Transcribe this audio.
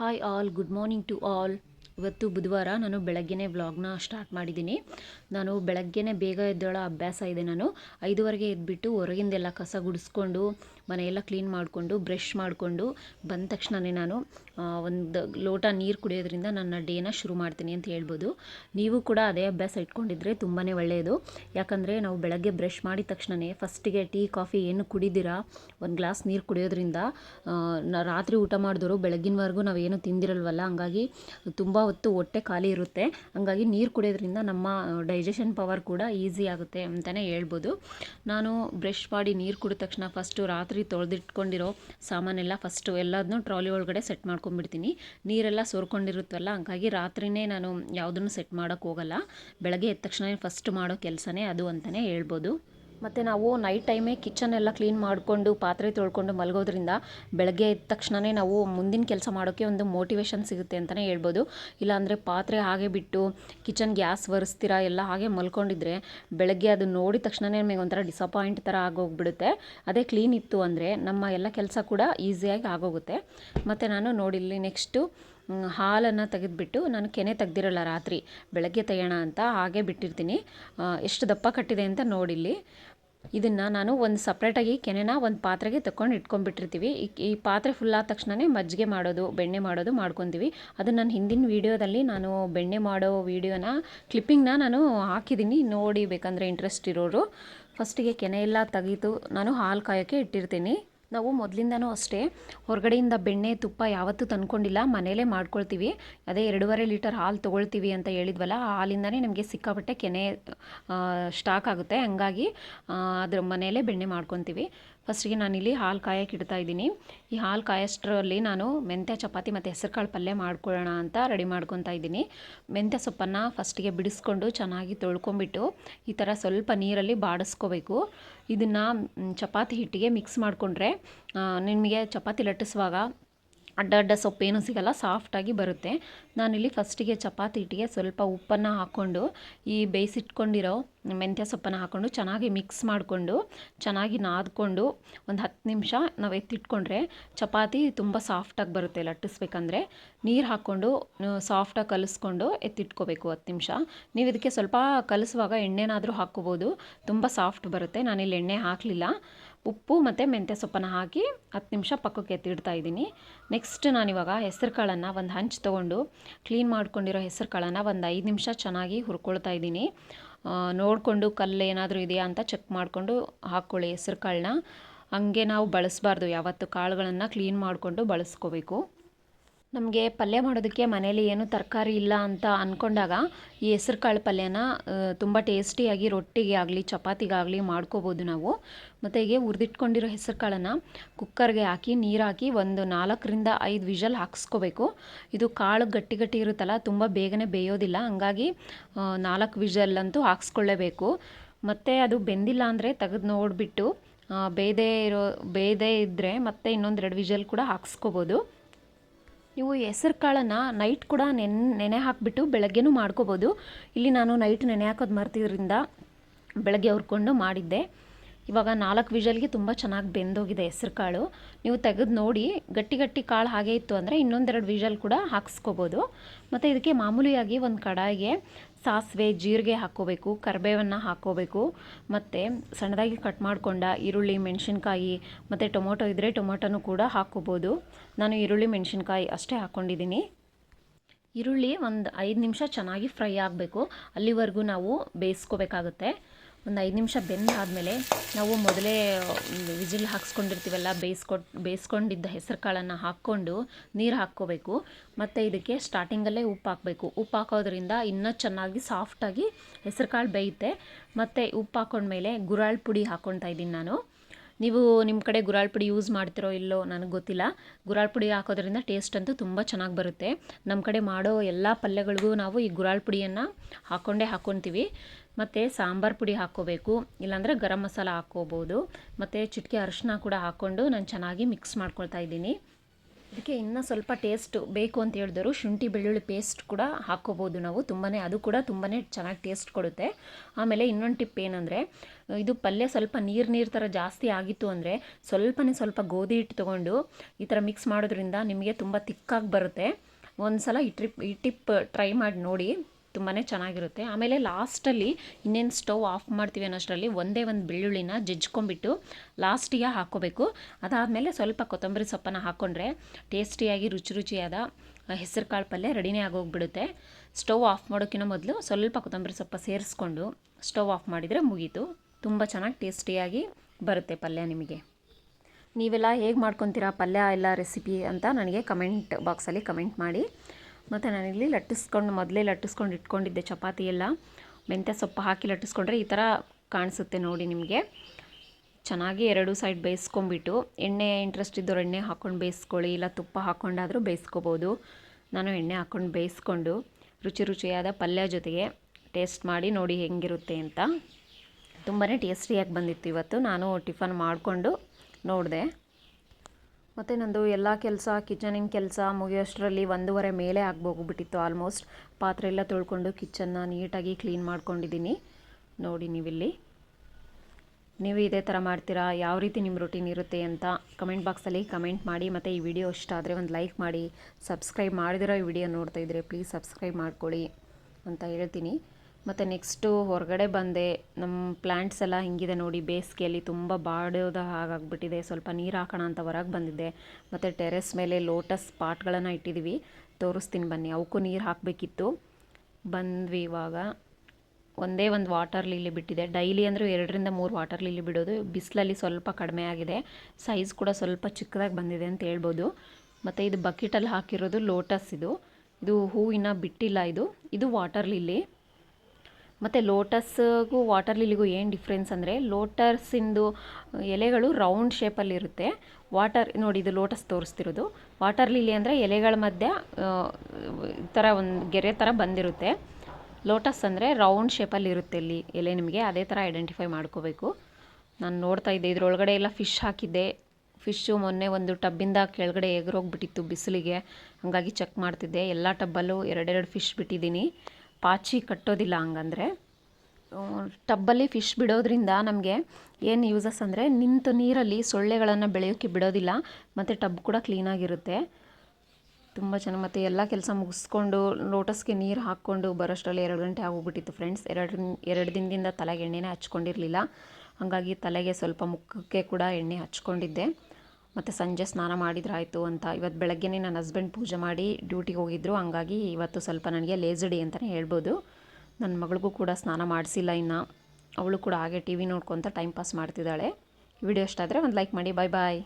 Hi all good morning to all ಇವತ್ತು ಬುಧವಾರ ನಾನು ಬೆಳಗ್ಗೆನೇ ವ್ಲಾಗ್ನ ಸ್ಟಾರ್ಟ್ ಮಾಡಿದ್ದೀನಿ. ನಾನು ಬೆಳಗ್ಗೆನೇ ಬೇಗ ಎದ್ದೇಳೋ ಅಭ್ಯಾಸ ಇದೆ ನಾನು. ಐದುವರೆಗೆ ಎದ್ಬಿಟ್ಟು ಹೊರಗಿಂದೆಲ್ಲ ಕಸ ಗುಡಿಸ್ಕೊಂಡು ಮನೆಯೆಲ್ಲ ಕ್ಲೀನ್ ಮಾಡಿಕೊಂಡು, ಬ್ರಷ್ ಮಾಡಿಕೊಂಡು ಬಂದ ತಕ್ಷಣವೇ ನಾನು ಒಂದು ಲೋಟ ನೀರು ಕುಡಿಯೋದ್ರಿಂದ ನನ್ನ ಡೇನ ಶುರು ಮಾಡ್ತೀನಿ ಅಂತ ಹೇಳ್ಬೋದು. ನೀವು ಕೂಡ ಅದೇ ಅಭ್ಯಾಸ ಇಟ್ಕೊಂಡಿದ್ರೆ ತುಂಬಾ ಒಳ್ಳೆಯದು ಯಾಕಂದರೆ ನಾವು ಬೆಳಗ್ಗೆ ಬ್ರಷ್ ಮಾಡಿದ ತಕ್ಷಣವೇ ಫಸ್ಟಿಗೆ ಟೀ, ಕಾಫಿ ಏನು ಕುಡಿದಿರಾ? ಒಂದು ಗ್ಲಾಸ್ ನೀರು ಕುಡಿಯೋದ್ರಿಂದ ರಾತ್ರಿ ಊಟ ಮಾಡಿದ್ರು ಬೆಳಗ್ಗಿನವರೆಗೂ ಏನು ತಿಂದಿರಲ್ವಲ್ಲ? ಹಂಗಾಗಿ ತುಂಬ ಹೊತ್ತು ಹೊಟ್ಟೆ ಖಾಲಿ ಇರುತ್ತೆ. ಹಂಗಾಗಿ ನೀರು ಕುಡಿಯೋದ್ರಿಂದ ನಮ್ಮ ಡೈಜೆಷನ್ ಪವರ್ ಕೂಡ ಈಸಿ ಆಗುತ್ತೆ ಅಂತಲೇ ಹೇಳ್ಬೋದು. ನಾನು ಬ್ರಷ್ ಮಾಡಿ ನೀರು ಕುಡಿದ ತಕ್ಷಣ ಫಸ್ಟು ರಾತ್ರಿ ತೊಳೆದಿಟ್ಕೊಂಡಿರೋ ಸಾಮಾನೆಲ್ಲ ಫಸ್ಟು ಎಲ್ಲದನ್ನೂ ಟ್ರಾಲಿ ಒಳಗಡೆ ಸೆಟ್ ಮಾಡ್ಕೊಂಡ್ಬಿಡ್ತೀನಿ. ನೀರೆಲ್ಲ ಸೋರ್ಕೊಂಡಿರುತ್ತಲ್ಲ, ಹಂಗಾಗಿ ರಾತ್ರಿನೇ ನಾನು ಯಾವುದನ್ನು ಸೆಟ್ ಮಾಡೋಕ್ಕೆ ಹೋಗಲ್ಲ. ಬೆಳಗ್ಗೆ ಎದ್ದ ತಕ್ಷಣ ಫಸ್ಟ್ ಮಾಡೋ ಕೆಲಸನೇ ಅದು ಅಂತಲೇ ಹೇಳ್ಬೋದು. ಮತ್ತು ನಾವು ನೈಟ್ ಟೈಮೇ ಕಿಚನ್ ಎಲ್ಲ ಕ್ಲೀನ್ ಮಾಡಿಕೊಂಡು, ಪಾತ್ರೆ ತೊಳ್ಕೊಂಡು ಮಲಗೋದ್ರಿಂದ ಬೆಳಗ್ಗೆ ಎದ್ದ ತಕ್ಷಣವೇ ನಾವು ಮುಂದಿನ ಕೆಲಸ ಮಾಡೋಕ್ಕೆ ಒಂದು ಮೋಟಿವೇಶನ್ ಸಿಗುತ್ತೆ ಅಂತಲೇ ಹೇಳ್ಬೋದು. ಇಲ್ಲಾಂದರೆ ಪಾತ್ರೆ ಹಾಗೆ ಬಿಟ್ಟು ಕಿಚನ್ ಗ್ಯಾಸ್ ಒರೆಸ್ತೀರಾ ಎಲ್ಲ ಹಾಗೆ ಮಲ್ಕೊಂಡಿದ್ರೆ ಬೆಳಗ್ಗೆ ಅದು ನೋಡಿದ ತಕ್ಷಣವೇ ನಮಗೆ ಒಂಥರ ಡಿಸಪಾಯಿಂಟ್ ಥರ ಆಗೋಗ್ಬಿಡುತ್ತೆ. ಅದೇ ಕ್ಲೀನ್ ಇತ್ತು ಅಂದರೆ ನಮ್ಮ ಎಲ್ಲ ಕೆಲಸ ಕೂಡ ಈಸಿಯಾಗಿ ಆಗೋಗುತ್ತೆ. ಮತ್ತು ನಾನು ನೋಡಿಲ್ಲಿ ನೆಕ್ಸ್ಟು ಹಾಲನ್ನು ತೆಗೆದುಬಿಟ್ಟು ನಾನು ಕೆನೆ ತೆಗ್ದಿರಲ್ಲ ರಾತ್ರಿ, ಬೆಳಗ್ಗೆ ತೆಗೋಣ ಅಂತ ಹಾಗೆ ಬಿಟ್ಟಿರ್ತೀನಿ. ಎಷ್ಟು ದಪ್ಪ ಕಟ್ಟಿದೆ ಅಂತ ನೋಡಿಲ್ಲಿ. ಇದನ್ನು ನಾನು ಒಂದು ಸಪ್ರೇಟಾಗಿ ಕೆನೆನ ಒಂದು ಪಾತ್ರೆಗೆ ತಗೊಂಡು ಇಟ್ಕೊಂಡ್ಬಿಟ್ಟಿರ್ತೀವಿ. ಈ ಪಾತ್ರೆ ಫುಲ್ ಆದ ತಕ್ಷಣವೇ ಮಜ್ಜಿಗೆ ಮಾಡೋದು, ಬೆಣ್ಣೆ ಮಾಡೋದು ಮಾಡ್ಕೊತೀವಿ. ಅದು ನಾನು ಹಿಂದಿನ ವೀಡಿಯೋದಲ್ಲಿ ನಾನು ಬೆಣ್ಣೆ ಮಾಡೋ ವೀಡಿಯೋನ ಕ್ಲಿಪ್ಪಿಂಗ್ನ ನಾನು ಹಾಕಿದ್ದೀನಿ ನೋಡಿ, ಬೇಕಂದರೆ ಇಂಟ್ರೆಸ್ಟ್ ಇರೋರು. ಫಸ್ಟಿಗೆ ಕೆನೆ ಎಲ್ಲ ತೆಗೆದು ನಾನು ಹಾಲು ಕಾಯೋಕ್ಕೆ ಇಟ್ಟಿರ್ತೀನಿ. ನಾವು ಮೊದಲಿಂದನೂ ಅಷ್ಟೇ ಹೊರಗಡೆಯಿಂದ ಬೆಣ್ಣೆ, ತುಪ್ಪ ಯಾವತ್ತೂ ತಂದ್ಕೊಂಡಿಲ್ಲ. ಮನೇಲೇ ಮಾಡ್ಕೊಳ್ತೀವಿ. ಅದೇ ಎರಡೂವರೆ ಲೀಟರ್ ಹಾಲು ತೊಗೊಳ್ತೀವಿ ಅಂತ ಹೇಳಿದ್ವಲ್ಲ, ಆ ಹಾಲಿಂದನೇ ನಮಗೆ ಸಿಕ್ಕಾಪಟ್ಟೆ ಕೆನೆ ಸ್ಟಾಕ್ ಆಗುತ್ತೆ. ಹಂಗಾಗಿ ಅದ್ರ ಮನೇಲೆ ಬೆಣ್ಣೆ ಮಾಡ್ಕೊತೀವಿ. ಫಸ್ಟಿಗೆ ನಾನಿಲ್ಲಿ ಹಾಲು ಕಾಯಕ್ಕೆ ಇಡ್ತಾ ಇದ್ದೀನಿ. ಈ ಹಾಲು ಕಾಯೋಷ್ಟರಲ್ಲಿ ನಾನು ಮೆಂತ್ಯ ಚಪಾತಿ ಮತ್ತು ಹೆಸರುಕಾಳು ಪಲ್ಯ ಮಾಡ್ಕೊಳ್ಳೋಣ ಅಂತ ರೆಡಿ ಮಾಡ್ಕೊತಾ ಇದ್ದೀನಿ. ಮೆಂತ್ಯ ಸೊಪ್ಪನ್ನು ಫಸ್ಟಿಗೆ ಬಿಡಿಸ್ಕೊಂಡು ಚೆನ್ನಾಗಿ ತೊಳ್ಕೊಂಬಿಟ್ಟು ಈ ಥರ ಸ್ವಲ್ಪ ನೀರಲ್ಲಿ ಬಾಡಿಸ್ಕೋಬೇಕು. ಇದನ್ನು ಚಪಾತಿ ಹಿಟ್ಟಿಗೆ ಮಿಕ್ಸ್ ಮಾಡಿಕೊಂಡ್ರೆ ನಿಮಗೆ ಚಪಾತಿ ಲಟ್ಟಿಸುವಾಗ ಅಡ್ಡ ಅಡ್ಡ ಸೊಪ್ಪೇನು ಸಿಗಲ್ಲ ಸಾಫ್ಟಾಗಿ ಬರುತ್ತೆ. ನಾನಿಲ್ಲಿ ಫಸ್ಟಿಗೆ ಚಪಾತಿ ಹಿಟ್ಟಿಗೆ ಸ್ವಲ್ಪ ಉಪ್ಪನ್ನು ಹಾಕ್ಕೊಂಡು, ಈ ಬೇಯಿಸಿಟ್ಕೊಂಡಿರೋ ಮೆಂತ್ಯ ಸೊಪ್ಪನ್ನು ಹಾಕ್ಕೊಂಡು ಚೆನ್ನಾಗಿ ಮಿಕ್ಸ್ ಮಾಡಿಕೊಂಡು, ಚೆನ್ನಾಗಿ ನಾದ್ಕೊಂಡು ಒಂದು ಹತ್ತು ನಿಮಿಷ ನಾವು ಎತ್ತಿಟ್ಕೊಂಡ್ರೆ ಚಪಾತಿ ತುಂಬ ಸಾಫ್ಟಾಗಿ ಬರುತ್ತೆ ಲಟ್ಟಿಸ್ಬೇಕಂದ್ರೆ. ನೀರು ಹಾಕ್ಕೊಂಡು ಸಾಫ್ಟಾಗಿ ಕಲಿಸ್ಕೊಂಡು ಎತ್ತಿಟ್ಕೋಬೇಕು ಹತ್ತು ನಿಮಿಷ. ನೀವು ಇದಕ್ಕೆ ಸ್ವಲ್ಪ ಕಲಿಸುವಾಗ ಎಣ್ಣೆನಾದರೂ ಹಾಕ್ಕೋಬೋದು. ತುಂಬ ಸಾಫ್ಟ್ ಬರುತ್ತೆ. ನಾನಿಲ್ಲಿ ಎಣ್ಣೆ ಹಾಕಲಿಲ್ಲ. ಉಪ್ಪು ಮತ್ತು ಮೆಂತ್ಯ ಸೊಪ್ಪನ್ನು ಹಾಕಿ ಹತ್ತು ನಿಮಿಷ ಪಕ್ಕಕ್ಕೆ ಎತ್ತಿಡ್ತಾ ಇದ್ದೀನಿ. ನೆಕ್ಸ್ಟ್ ನಾನಿವಾಗ ಹೆಸರು ಕಾಳನ್ನು ಒಂದು ಹಂಚು ತೊಗೊಂಡು ಕ್ಲೀನ್ ಮಾಡ್ಕೊಂಡಿರೋ ಹೆಸರು ಕಾಳನ್ನು ಒಂದು ಐದು ನಿಮಿಷ ಚೆನ್ನಾಗಿ ಹುರ್ಕೊಳ್ತಾ ಇದ್ದೀನಿ. ನೋಡಿಕೊಂಡು ಕಲ್ಲು ಏನಾದರೂ ಇದೆಯಾ ಅಂತ ಚೆಕ್ ಮಾಡಿಕೊಂಡು ಹಾಕ್ಕೊಳ್ಳಿ ಹೆಸರು ಕಾಳನ್ನ ಹಂಗೆ ನಾವು ಬಳಸಬಾರ್ದು, ಯಾವತ್ತು ಕಾಳುಗಳನ್ನು ಕ್ಲೀನ್ ಮಾಡಿಕೊಂಡು ಬಳಸ್ಕೋಬೇಕು. ನಮಗೆ ಪಲ್ಯ ಮಾಡೋದಕ್ಕೆ ಮನೇಲಿ ಏನು ತರಕಾರಿ ಇಲ್ಲ ಅಂತ ಅಂದ್ಕೊಂಡಾಗ ಈ ಹೆಸರುಕಾಳು ಪಲ್ಯನ ತುಂಬ ಟೇಸ್ಟಿಯಾಗಿ ರೊಟ್ಟಿಗೆ ಆಗಲಿ ಚಪಾತಿಗಾಗಲಿ ಮಾಡ್ಕೋಬೋದು ನಾವು. ಮತ್ತು ಹೀಗೆ ಹುರಿದಿಟ್ಕೊಂಡಿರೋ ಹೆಸ್ರು ಕಾಳನ್ನು ಕುಕ್ಕರ್ಗೆ ಹಾಕಿ, ನೀರು ಹಾಕಿ ಒಂದು ನಾಲ್ಕರಿಂದ ಐದು ವಿಷಲ್ ಹಾಕ್ಸ್ಕೋಬೇಕು. ಇದು ಕಾಳು ಗಟ್ಟಿ ಗಟ್ಟಿ ಇರುತ್ತಲ್ಲ, ತುಂಬ ಬೇಗನೆ ಬೇಯೋದಿಲ್ಲ. ಹಂಗಾಗಿ ನಾಲ್ಕು ವಿಷಲ್ ಅಂತೂ ಹಾಕ್ಸ್ಕೊಳ್ಳೇಬೇಕು. ಮತ್ತು ಅದು ಬೆಂದಿಲ್ಲ ಅಂದರೆ ತೆಗೆದು ನೋಡಿಬಿಟ್ಟು ಬೇದೇ ಇರೋ, ಬೇದೇ ಇದ್ದರೆ ಮತ್ತೆ ಇನ್ನೊಂದೆರಡು ವಿಷಲ್ ಕೂಡ ಹಾಕ್ಸ್ಕೋಬೋದು. ನೀವು ಹೆಸರು ಕಾಳನ್ನು ನೈಟ್ ಕೂಡ ನೆನ್, ನೆನೆ ಹಾಕಿಬಿಟ್ಟು ಬೆಳಗ್ಗೆನೂ ಮಾಡ್ಕೋಬೋದು. ಇಲ್ಲಿ ನಾನು ನೈಟ್ ನೆನೆ ಹಾಕೋದು ಮರ್ತಿದ್ರಿಂದ ಬೆಳಗ್ಗೆ ಹುರ್ಕೊಂಡು ಮಾಡಿದ್ದೆ. ಇವಾಗ ನಾಲ್ಕು ವಿಷಲ್ಗೆ ತುಂಬ ಚೆನ್ನಾಗಿ ಬೆಂದೋಗಿದೆ ಹೆಸರು ಕಾಳು. ನೀವು ತೆಗೆದು ನೋಡಿ ಗಟ್ಟಿ ಗಟ್ಟಿ ಕಾಳು ಹಾಗೆ ಇತ್ತು ಅಂದರೆ ಇನ್ನೊಂದೆರಡು ವಿಷಲ್ ಕೂಡ ಹಾಕ್ಸ್ಕೋಬೋದು. ಮತ್ತು ಇದಕ್ಕೆ ಮಾಮೂಲಿಯಾಗಿ ಒಂದು ಕಡಾಯಿಗೆ ಸಾಸಿವೆ ಜೀರಿಗೆ ಹಾಕ್ಕೋಬೇಕು, ಕರಿಬೇವನ್ನು ಹಾಕ್ಕೋಬೇಕು, ಮತ್ತು ಸಣ್ಣದಾಗಿ ಕಟ್ ಮಾಡಿಕೊಂಡ ಈರುಳ್ಳಿ, ಮೆಣಸಿನ್ಕಾಯಿ, ಮತ್ತು ಟೊಮೊಟೊ ಇದ್ದರೆ ಟೊಮೊಟೊನೂ ಕೂಡ ಹಾಕ್ಕೋಬೋದು. ನಾನು ಈರುಳ್ಳಿ, ಮೆಣಸಿನ್ಕಾಯಿ ಅಷ್ಟೇ ಹಾಕ್ಕೊಂಡಿದ್ದೀನಿ ಈರುಳ್ಳಿ ಒಂದು ಐದು ನಿಮಿಷ ಚೆನ್ನಾಗಿ ಫ್ರೈ ಆಗಬೇಕು. ಅಲ್ಲಿವರೆಗೂ ನಾವು ಬೇಯಿಸ್ಕೋಬೇಕಾಗುತ್ತೆ. ಒಂದು ಐದು ನಿಮಿಷ ಬೆಂದಾದಮೇಲೆ ನಾವು ಮೊದಲೇ ವಿಜಿಲ್ ಹಾಕ್ಸ್ಕೊಂಡಿರ್ತೀವಲ್ಲ, ಬೇಯಿಸ್ಕೊಟ್, ಬೇಯಿಸ್ಕೊಂಡಿದ್ದ ಹೆಸರು ಕಾಳನ್ನು ಹಾಕ್ಕೊಂಡು ನೀರು ಹಾಕ್ಕೋಬೇಕು. ಮತ್ತು ಇದಕ್ಕೆ ಸ್ಟಾರ್ಟಿಂಗಲ್ಲೇ ಉಪ್ಪು ಹಾಕಬೇಕು. ಉಪ್ಪು ಹಾಕೋದ್ರಿಂದ ಇನ್ನೂ ಚೆನ್ನಾಗಿ ಸಾಫ್ಟಾಗಿ ಹೆಸರು ಕಾಳು ಬೇಯುತ್ತೆ. ಮತ್ತು ಉಪ್ಪು ಹಾಕೊಂಡ್ಮೇಲೆ ಗುರಾಳ್ ಪುಡಿ ಹಾಕ್ಕೊಳ್ತಾ ಇದ್ದೀನಿ ನಾನು. ನೀವು ನಿಮ್ಮ ಕಡೆ ಗುರಾಳ್ ಪುಡಿ ಯೂಸ್ ಮಾಡ್ತಿರೋ ಇಲ್ಲೋ ನನಗೆ ಗೊತ್ತಿಲ್ಲ. ಗುರಾಳ್ ಪುಡಿ ಹಾಕೋದ್ರಿಂದ ಟೇಸ್ಟ್ ಅಂತೂ ತುಂಬ ಚೆನ್ನಾಗಿ ಬರುತ್ತೆ. ನಮ್ಮ ಕಡೆ ಮಾಡೋ ಎಲ್ಲ ಪಲ್ಯಗಳಿಗೂ ನಾವು ಈ ಗುರಾಳ್ ಪುಡಿಯನ್ನು ಹಾಕ್ಕೊಂಡೇ ಹಾಕ್ಕೊತೀವಿ ಮತ್ತು ಸಾಂಬಾರು ಪುಡಿ ಹಾಕ್ಕೋಬೇಕು. ಇಲ್ಲಾಂದರೆ ಗರಂ ಮಸಾಲ ಹಾಕ್ಕೋಬೋದು. ಮತ್ತು ಚಿಟಿಕೆ ಅರಿಶಿನ ಕೂಡ ಹಾಕ್ಕೊಂಡು ನಾನು ಚೆನ್ನಾಗಿ ಮಿಕ್ಸ್ ಮಾಡ್ಕೊಳ್ತಾ ಇದ್ದೀನಿ. ಇದಕ್ಕೆ ಇನ್ನೂ ಸ್ವಲ್ಪ ಟೇಸ್ಟ್ ಬೇಕು ಅಂತ ಹೇಳಿದ್ರು. ಶುಂಠಿ, ಬೆಳ್ಳುಳ್ಳಿ ಪೇಸ್ಟ್ ಕೂಡ ಹಾಕ್ಕೋಬೋದು ನಾವು. ತುಂಬಾ ಅದು ಕೂಡ ತುಂಬಾ ಚೆನ್ನಾಗಿ ಟೇಸ್ಟ್ ಕೊಡುತ್ತೆ. ಆಮೇಲೆ ಇನ್ನೊಂದು ಟಿಪ್ ಏನಂದರೆ, ಇದು ಪಲ್ಯ ಸ್ವಲ್ಪ ನೀರು ನೀರು ಥರ ಜಾಸ್ತಿ ಆಗಿತ್ತು ಅಂದರೆ ಸ್ವಲ್ಪನೇ ಸ್ವಲ್ಪ ಗೋಧಿ ಹಿಟ್ಟು ತೊಗೊಂಡು ಈ ಥರ ಮಿಕ್ಸ್ ಮಾಡೋದ್ರಿಂದ ನಿಮಗೆ ತುಂಬ ತಿಕ್ಕಾಗಿ ಬರುತ್ತೆ. ಒಂದು ಸಲ ಈ ಟ್ರಿಪ್ ಈ ಟಿಪ್ ಟ್ರೈ ಮಾಡಿ ನೋಡಿ. ತುಂಬಾ ಚೆನ್ನಾಗಿರುತ್ತೆ. ಆಮೇಲೆ ಲಾಸ್ಟಲ್ಲಿ ಇನ್ನೇನು ಸ್ಟವ್ ಆಫ್ ಮಾಡ್ತೀವಿ ಅನ್ನೋಷ್ಟರಲ್ಲಿ ಒಂದೇ ಒಂದು ಬೆಳ್ಳುಳ್ಳಿನ ಜಜ್ಕೊಂಡ್ಬಿಟ್ಟು ಲಾಸ್ಟಿಗೆ ಹಾಕ್ಕೋಬೇಕು. ಅದಾದಮೇಲೆ ಸ್ವಲ್ಪ ಕೊತ್ತಂಬರಿ ಸೊಪ್ಪನ್ನು ಹಾಕ್ಕೊಂಡ್ರೆ ಟೇಸ್ಟಿಯಾಗಿ, ರುಚಿ ರುಚಿಯಾದ ಹೆಸರು ಕಾಳು ಪಲ್ಯ ರೆಡಿನೇ ಆಗೋಗ್ಬಿಡುತ್ತೆ. ಸ್ಟವ್ ಆಫ್ ಮಾಡೋಕ್ಕಿಂತ ಮೊದಲು ಸ್ವಲ್ಪ ಕೊತ್ತಂಬರಿ ಸೊಪ್ಪ ಸೇರಿಸ್ಕೊಂಡು ಸ್ಟವ್ ಆಫ್ ಮಾಡಿದರೆ ಮುಗೀತು. ತುಂಬ ಚೆನ್ನಾಗಿ ಟೇಸ್ಟಿಯಾಗಿ ಬರುತ್ತೆ ಪಲ್ಯ ನಿಮಗೆ. ನೀವೆಲ್ಲ ಹೇಗೆ ಮಾಡ್ಕೊತೀರಾ ಪಲ್ಯ ಎಲ್ಲ ರೆಸಿಪಿ ಅಂತ ನನಗೆ ಕಮೆಂಟ್ ಬಾಕ್ಸಲ್ಲಿ ಕಮೆಂಟ್ ಮಾಡಿ. ಮತ್ತು ನಾನಿಲ್ಲಿ ಲಟ್ಟಿಸ್ಕೊಂಡು, ಮೊದಲೇ ಲಟ್ಟಿಸ್ಕೊಂಡು ಇಟ್ಕೊಂಡಿದ್ದೆ ಚಪಾತಿ ಎಲ್ಲ. ಮೆಂತ್ಯ ಸೊಪ್ಪು ಹಾಕಿ ಲಟ್ಟಿಸ್ಕೊಂಡ್ರೆ ಈ ಥರ ಕಾಣಿಸುತ್ತೆ ನೋಡಿ ನಿಮಗೆ. ಚೆನ್ನಾಗಿ ಎರಡು ಸೈಡ್ ಬೇಯಿಸ್ಕೊಂಬಿಟ್ಟು ಎಣ್ಣೆ ಇಂಟ್ರೆಸ್ಟ್ ಇದ್ದವ್ರು ಎಣ್ಣೆ ಹಾಕ್ಕೊಂಡು ಬೇಯಿಸ್ಕೊಳ್ಳಿ, ಇಲ್ಲ ತುಪ್ಪ ಹಾಕ್ಕೊಂಡಾದರೂ ಬೇಯಿಸ್ಕೋಬೋದು. ನಾನು ಎಣ್ಣೆ ಹಾಕ್ಕೊಂಡು ಬೇಯಿಸ್ಕೊಂಡು, ರುಚಿ ರುಚಿಯಾದ ಪಲ್ಯ ಜೊತೆಗೆ ಟೇಸ್ಟ್ ಮಾಡಿ ನೋಡಿ ಹೆಂಗಿರುತ್ತೆ ಅಂತ. ತುಂಬಾ ಟೇಸ್ಟಿಯಾಗಿ ಬಂದಿತ್ತು ಇವತ್ತು. ನಾನು ಟಿಫನ್ ಮಾಡಿಕೊಂಡು ನೋಡಿದೆ. ಮತ್ತು ನಂದು ಎಲ್ಲ ಕೆಲಸ ಕಿಚನಿನ ಕೆಲಸ ಮುಗಿಯೋಷ್ಟರಲ್ಲಿ ಒಂದೂವರೆ ಮೇಲೆ ಆಗ್ಬೋಗ್ಬಿಟ್ಟಿತ್ತು ಆಲ್ಮೋಸ್ಟ್ ಪಾತ್ರೆ ಎಲ್ಲ ತೊಳ್ಕೊಂಡು ಕಿಚನ್ನ ನೀಟಾಗಿ ಕ್ಲೀನ್ ಮಾಡ್ಕೊಂಡಿದ್ದೀನಿ. ನೋಡಿ ನೀವಿಲ್ಲಿ. ನೀವು ಇದೇ ಥರ ಮಾಡ್ತೀರಾ? ಯಾವ ರೀತಿ ನಿಮ್ಮ ರೊಟೀನ್ ಇರುತ್ತೆ ಅಂತ ಕಮೆಂಟ್ ಬಾಕ್ಸಲ್ಲಿ ಕಮೆಂಟ್ ಮಾಡಿ, ಮತ್ತು ಈ ವಿಡಿಯೋ ಇಷ್ಟ ಆದರೆ ಒಂದು ಲೈಕ್ ಮಾಡಿ ಸಬ್ಸ್ಕ್ರೈಬ್ ಮಾಡಿದಿರೋ ಈ ವಿಡಿಯೋ ನೋಡ್ತಾ ಇದ್ದರೆ ಪ್ಲೀಸ್ ಸಬ್ಸ್ಕ್ರೈಬ್ ಮಾಡ್ಕೊಳ್ಳಿ ಅಂತ ಹೇಳ್ತೀನಿ. ಮತ್ತು ನೆಕ್ಸ್ಟು ಹೊರಗಡೆ ಬಂದೆ. ನಮ್ಮ ಪ್ಲ್ಯಾಂಟ್ಸ್ ಎಲ್ಲ ಹಿಂಗಿದೆ ನೋಡಿ, ಬೇಸಿಗೆಯಲ್ಲಿ ತುಂಬ ಬಾಡೋದ ಹಾಗಾಗ್ಬಿಟ್ಟಿದೆ. ಸ್ವಲ್ಪ ನೀರು ಹಾಕೋಣ ಅಂತ ಹೊರಗೆ ಬಂದಿದ್ದೆ. ಮತ್ತು ಟೆರೆಸ್ ಮೇಲೆ ಲೋಟಸ್ ಪಾಟ್ಗಳನ್ನು ಇಟ್ಟಿದ್ದೀವಿ ತೋರಿಸ್ತೀನಿ ಬನ್ನಿ ಅವಕ್ಕೂ ನೀರು ಹಾಕಬೇಕಿತ್ತು. ಬಂದ್ವಿ ಇವಾಗ. ಒಂದೇ ಒಂದು ವಾಟರ್ ಲಿಲ್ಲಿ ಬಿಟ್ಟಿದೆ. ಡೈಲಿ ಅಂದರೆ ಎರಡರಿಂದ ಮೂರು ವಾಟರ್ ಲಿಲ್ಲಿ ಬಿಡೋದು. ಬಿಸಿಲಲ್ಲಿ ಸ್ವಲ್ಪ ಕಡಿಮೆ ಆಗಿದೆ. ಸೈಜ್ ಕೂಡ ಸ್ವಲ್ಪ ಚಿಕ್ಕದಾಗಿ ಬಂದಿದೆ ಅಂತ ಹೇಳ್ಬೋದು. ಮತ್ತು ಇದು ಬಕೆಟಲ್ಲಿ ಹಾಕಿರೋದು ಲೋಟಸ್ ಇದು. ಇದು ಹೂವಿನ ಬಿಟ್ಟಿಲ್ಲ ಇದು. ಇದು ವಾಟರ್ ಲಿಲ್ಲಿ ಮತ್ತು ಲೋಟಸ್ಗೂ ವಾಟರ್ ಲಿಲಿಗೂ ಏನು ಡಿಫ್ರೆನ್ಸ್ ಅಂದರೆ ಲೋಟಸ್ಸಿಂದು ಎಲೆಗಳು ರೌಂಡ್ ಶೇಪಲ್ಲಿರುತ್ತೆ ವಾಟರ್ ನೋಡಿ ಇದು ಲೋಟಸ್ ತೋರಿಸ್ತಿರೋದು. ವಾಟರ್ ಲಿಲಿ ಅಂದರೆ ಎಲೆಗಳ ಮಧ್ಯೆ ಥರ ಒಂದು ಗೆರೆ ಥರ ಬಂದಿರುತ್ತೆ. ಲೋಟಸ್ ಅಂದರೆ ರೌಂಡ್ ಶೇಪಲ್ಲಿ ಇರುತ್ತೆ ಇಲ್ಲಿ ಎಲೆ ನಿಮಗೆ. ಅದೇ ಥರ ಐಡೆಂಟಿಫೈ ಮಾಡ್ಕೋಬೇಕು. ನಾನು ನೋಡ್ತಾ ಇದ್ದೆ, ಇದ್ರೊಳಗಡೆ ಎಲ್ಲ ಫಿಶ್ ಹಾಕಿದ್ದೆ. ಫಿಶ್ಶು ಮೊನ್ನೆ ಒಂದು ಟಬ್ಬಿಂದ ಕೆಳಗಡೆ ಎಗರೋಗ್ಬಿಟ್ಟಿತ್ತು ಬಿಸಿಲಿಗೆ. ಹಾಗಾಗಿ ಚೆಕ್ ಮಾಡ್ತಿದ್ದೆ. ಎಲ್ಲ ಟಬ್ಬಲ್ಲೂ ಎರಡೆರಡು ಫಿಶ್ ಬಿಟ್ಟಿದ್ದೀನಿ. ಪಾಚಿ ಕಟ್ಟೋದಿಲ್ಲ ಹಂಗಂದರೆ. ಟಬ್ಬಲ್ಲಿ ಫಿಶ್ ಬಿಡೋದ್ರಿಂದ ನಮಗೆ ಏನು ಯೂಸಸ್ ಅಂದರೆ ನಿಂತು ನೀರಲ್ಲಿ ಸೊಳ್ಳೆಗಳನ್ನು ಬೆಳೆಯೋಕ್ಕೆ ಬಿಡೋದಿಲ್ಲ, ಮತ್ತು ಟಬ್ ಕೂಡ ಕ್ಲೀನಾಗಿರುತ್ತೆ ತುಂಬ ಚೆನ್ನಾಗಿ ಮತ್ತು ಎಲ್ಲ ಕೆಲಸ ಮುಗಿಸ್ಕೊಂಡು ಲೋಟಸ್ಗೆ ನೀರು ಹಾಕ್ಕೊಂಡು ಬರೋಷ್ಟರಲ್ಲಿ ಎರಡು ಗಂಟೆ ಆಗೋಗ್ಬಿಟ್ಟಿತ್ತು ಫ್ರೆಂಡ್ಸ್ ಎರಡು ಎರಡು ದಿನದಿಂದ ತಲೆಗೆ ಎಣ್ಣೆನೇ ಹಚ್ಕೊಂಡಿರಲಿಲ್ಲ. ಹಾಗಾಗಿ ತಲೆಗೆ ಸ್ವಲ್ಪ ಮುಖಕ್ಕೆ ಕೂಡ ಎಣ್ಣೆ ಹಚ್ಕೊಂಡಿದ್ದೆ. ಮತ್ತು ಸಂಜೆ ಸ್ನಾನ ಮಾಡಿದ್ರಾಯಿತು ಅಂತ. ಇವತ್ತು ಬೆಳಗ್ಗೆನೇ ನನ್ನ ಹಸ್ಬೆಂಡ್ ಪೂಜೆ ಮಾಡಿ ಡ್ಯೂಟಿಗೆ ಹೋಗಿದ್ದರು ಹಂಗಾಗಿ ಇವತ್ತು ಸ್ವಲ್ಪ ನನಗೆ ಲೇಸಡಿ ಅಂತಲೇ ಹೇಳ್ಬೋದು. ನನ್ನ ಮಗಳಿಗೂ ಕೂಡ ಸ್ನಾನ ಮಾಡಿಸಿಲ್ಲ ಇನ್ನು. ಅವಳು ಕೂಡ ಹಾಗೆ ಟಿ ವಿ ನೋಡ್ಕೊತ ಟೈಮ್ ಪಾಸ್ ಮಾಡ್ತಿದ್ದಾಳೆ. ವಿಡಿಯೋ ಇಷ್ಟ ಆದರೆ ಒಂದು ಲೈಕ್ ಮಾಡಿ. ಬಾಯ್ ಬಾಯ್